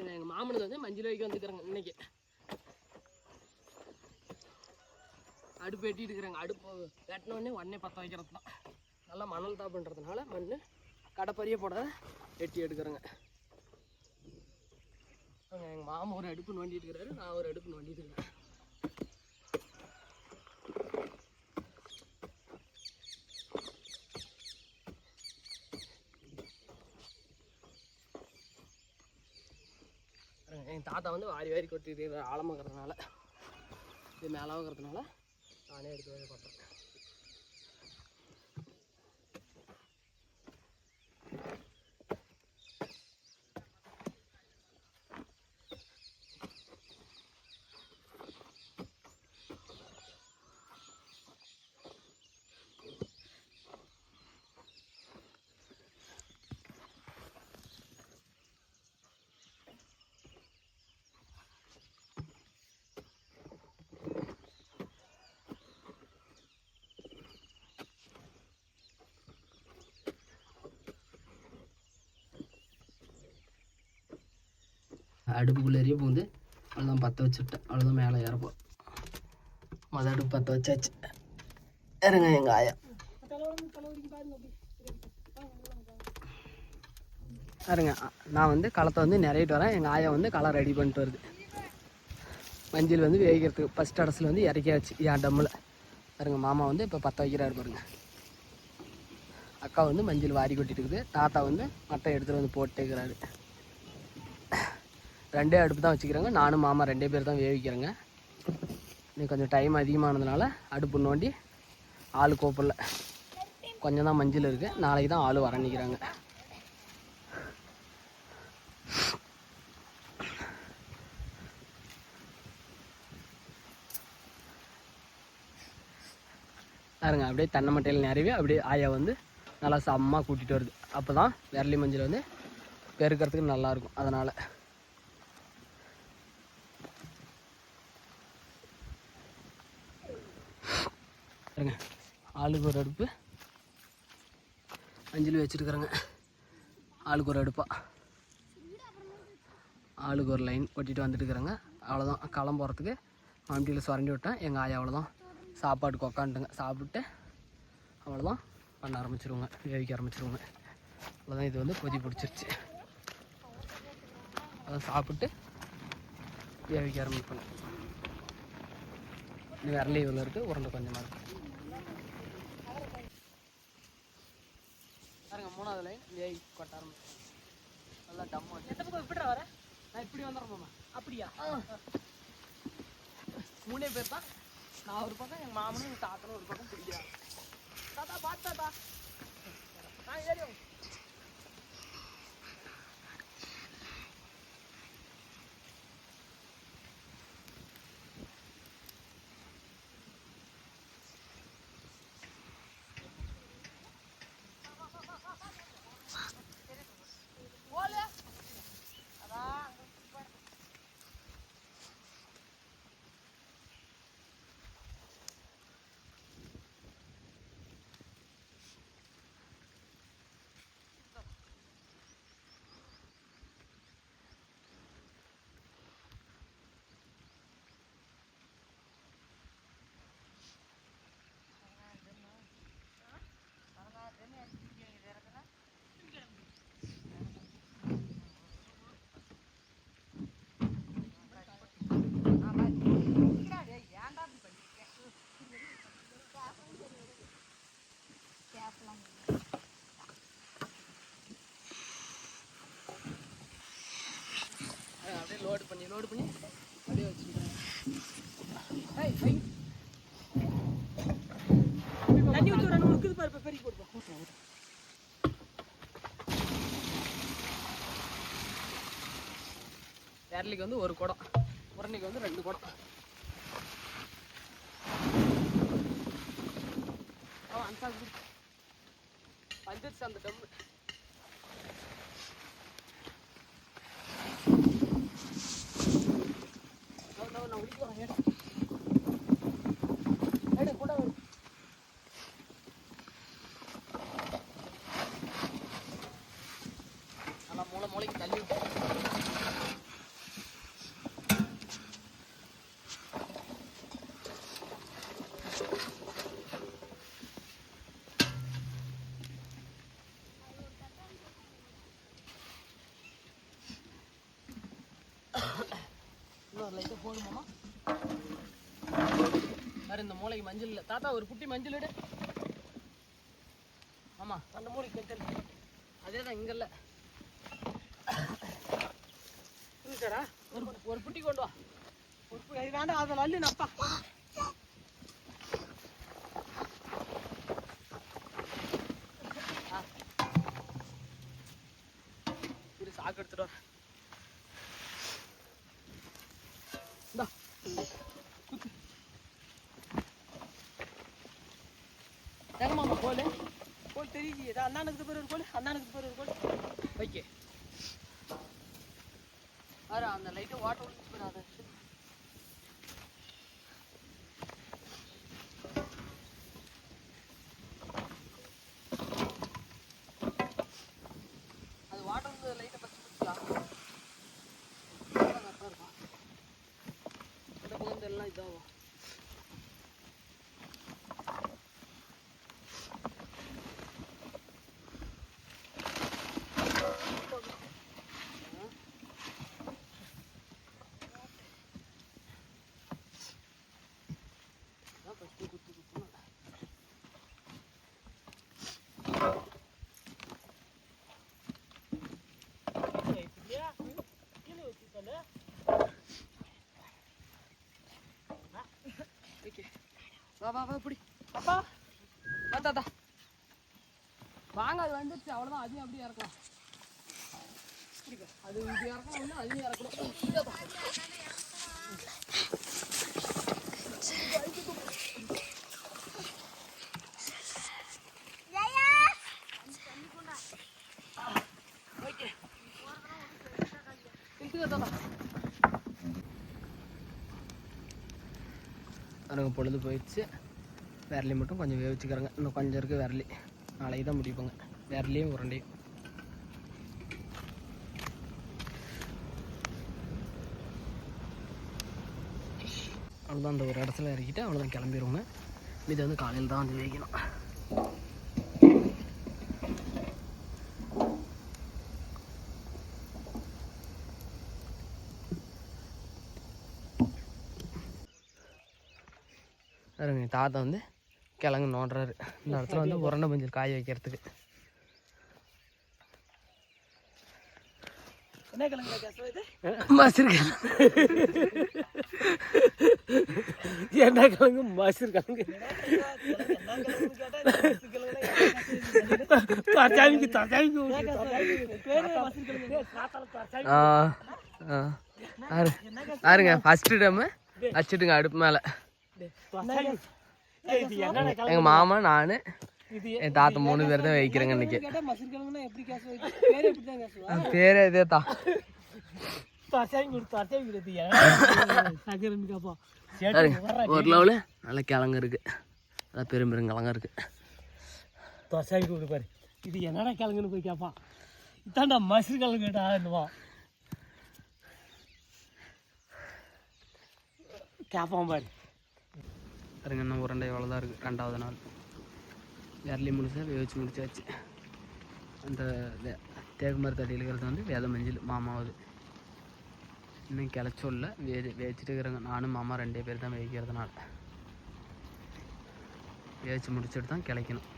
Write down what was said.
பாருங்க எங்கள் மாமனது வந்து மஞ்சள் வைக்க வந்துக்கிறாங்க இன்னைக்கு. அடுப்பு வெட்டிட்டு இருக்கிறாங்க அடுப்பு வெட்டின உடனே உடனே பற்ற வைக்கிறது தான் நல்லா மணல் தாப்புன்றதுனால மண் கடப்பறிய போட வெட்டி எடுக்கிறேங்க. எங்கள் மாமா ஒரு அடுப்பு நோண்டிட்டு இருக்கிறாரு நான் ஒரு அடுப்பு நோண்டிட்டு இருக்கிறேன் எங்கள் தாத்தா வந்து வாரி வாரி கொட்டிட்டு இருக்கிற ஆழமாக்கிறதுனால இது மேலாகிறதுனால நானே எடுத்து வந்து கொட்டுறேன். அடுப்புக்குள்ளேயே பூந்து அவ்வளோதான் பற்ற வச்சுட்டேன். அவ்வளோதான் மேலே ஏறப்போம் மொத அடுப்பு பற்ற வச்சாச்சு. இறங்க எங்கள் ஆயா. பாருங்க நான் வந்து களத்தை வந்து நிறையிட்டு வரேன். எங்கள் ஆயா வந்து களை ரெடி பண்ணிட்டு வருது. மஞ்சள் வந்து வேகிறதுக்கு ஃபஸ்ட் அடசில் வந்து இறக்கியாச்சு. என் டம்மில் பாருங்க மாமா வந்து இப்போ பற்ற வைக்கிறாரு பாருங்க. அக்கா வந்து மஞ்சள் வாரி கொட்டிட்டு இருக்குது. தாத்தா வந்து மட்டை எடுத்துகிட்டு வந்து போட்டுக்கிறாரு. ரெண்டே அடுப்பு தான் வச்சுக்கிறாங்க. நானும் மாமா ரெண்டே பேர் தான் வேவிக்கிறேங்க. இன்னைக்கு கொஞ்சம் டைம் அதிகமானதுனால அடுப்பு நோண்டி ஆள் கோப்பில் கொஞ்சம் தான் மஞ்சள் இருக்குது நாளைக்கு தான் ஆள் வரணிக்கிறாங்க பாருங்க அப்படியே தென்னை மட்டையில் நிறைவே அப்படியே ஆயா வந்து நல்லா செம்மாக கூட்டிகிட்டு வருது. அப்போ தான் விரலி மஞ்சள் வந்து பெருக்கிறதுக்கு நல்லாயிருக்கும் அதனால் பாருங்க. ஆளுக்கு ஒரு அடுப்பு. அஞ்சலி வச்சுருக்குறேங்க. ஆளுக்கு ஒரு அடுப்பாக ஆளுக்கு ஒரு லைன் ஒட்டிட்டு வந்துட்டு இருக்கிறேங்க. அவ்வளோதான் களம் போகிறதுக்கு வண்டியில் சுரண்டி விட்டேன். எங்கள் ஆயா அவ்வளோதான் சாப்பாட்டுக்கு உக்காந்துட்டுங்க. சாப்பிட்டு அவ்வளோதான் பண்ண ஆரம்பிச்சிருவோங்க. வேவிக்க ஆரம்பிச்சிருவோங்க. அவ்வளோதான் இது வந்து கொதி பிடிச்சிருச்சு. அதான் சாப்பிட்டு வேவிக்க ஆரம்பிப்பேன். இன்னும் விரலி இவ்வளோ இருக்குது உருண்டை கொஞ்சமாக இருக்குது பாருங்க மூணாவது லைன் வேகி கொட்ட ஆரம்பிச்சு நல்லா டம்மா எந்த பக்கம் இப்படி வர? நான் இப்படி வந்துடுறேன் அப்படியா? மூணே பேர் தான். நான் ஒரு பக்கம் எங்கள் மாமனும் எங்கள் தாத்தனும் ஒரு பக்கம் பிடிக்கிறாங்க தாத்தா பார்த்து தாத்தா. நான் ஏறி வாங்க. அதை அப்படியே லோடு பண்ணி அப்படியே வச்சுருக்கேன். தண்ணி ஊற்றி விடணும் இருக்குது பாரு இப்போ பெருக்கி கொடுப்போம் விரலிக்கு வந்து ஒரு குடம் உரணிக்கு வந்து ரெண்டு குடம். அவன் அந்த பஞ்சத்து அந்த டம்மு மூளைக்கு தள்ளி லைட்டாக போதுமாமா வேறு இந்த மூளைக்கு மஞ்சள் இல்லை. தாத்தா ஒரு குட்டி மஞ்சள் எடு. ஆமாம் அந்த மூளைக்கு கெட்டல் அதே தான் இங்கே இல்லை. ஒரு ஒரு புட்டி கொண்டு வா. ஒரு புட்டி இது வேண்டாம் அதில் அள்ளு நப்பா இரு சாக்கு எடுத்துட்டு வரேன் இந்தா. குத்து. எங்கம்மா கோல். கோல் தெரியுது. அண்ணானுக்கு பேர் ஒரு கோல். அண்ணானுக்கு பேர் ஒரு கோல். அரை அந்த லைட்டை வாட்டர் விழுந்து போயிடாத அது வாட்டர் லைட்டை ஃபஸ்ட் கரெக்டாக இருக்கும். இந்த பக்கம் எல்லாம் இதாகும். வா வா வா இப்படி அப்பா வா தாத்தா. வாங்க அது வந்துருச்சு அவ்வளோதான் அதையும் அப்படியே இறக்கலாம். அது இப்படி இறக்கணும் ஒன்று அதையும் இறக்கணும். இந்தாப்பா. ஓகே தாத்தா. எனக்கு பொழுது போயிடுச்சு. விரலி மட்டும் கொஞ்சம் வேவிச்சுக்கிறேங்க இன்னும் கொஞ்சம் இருக்குது விரலி. நாளைக்கு தான் முடிப்போங்க விரலியும் உருண்டையும். அவ்வளோதான் அந்த ஒரு இடத்துல இறக்கிட்டு அவ்வளோதான் கிளம்பிடுவோங்க இது வந்து காலையில் தான் வந்து வேகணும். பாருங்க தாத்தா வந்து கிழங்கு நோண்டுறாரு. இந்த இடத்துல வந்து உருண்டை மஞ்சள் காய வைக்கிறதுக்கு. என்ன கிழங்கு? மசிறு என்ன கிழங்கு மசூர் கிழங்கு தச்சாமிக்கு தச்சாமிக்கு ஆ ஆ. பாரு பாருங்க ஃபஸ்ட்டு டைமு வச்சுட்டுங்க அடுப்பு மேலே. எங்கள் மாமா நான் என் தாத்தா மூணு பேர் தான் வைக்கிறேங்க இன்னைக்கு கேட்டா மசூர் கிழங்குனா எப்படி கேஸ் வைக்கும் பேர் எப்படி தான் கேஸ் அது பேரே இதே தான் ஒரு லெவலு நல்ல கிழங்கு இருக்கு நல்லா பெரும் பெரும் கிழங்கு இருக்கு தச்சாமி கொடு பாரு இது என்னடா கிழங்குன்னு போய் கேட்பான் இதாண்டா மசூர் கிழங்கு கேட்டா என்னவா கேட்பான் பாரு பாருங்க இன்னும் உரண்டை எவ்வளோ தான் இருக்குது ரெண்டாவது நாள். இரலி முடிச்சா வேவிச்சு முடிச்சாச்சு. அந்த வே- தேக்கு மரத்தடி இருக்கிறது வந்து வேத மஞ்சள் மாமாவது. இன்னும் கிளச்சோல்ல வே வேச்சிட்டு இருக்கிறாங்க. நானும் மாமா ரெண்டே பேர் தான் வேவிக்கிறதுனால. வேவிச்சு முடிச்சுட்டு தான் கிளைக்கணும்.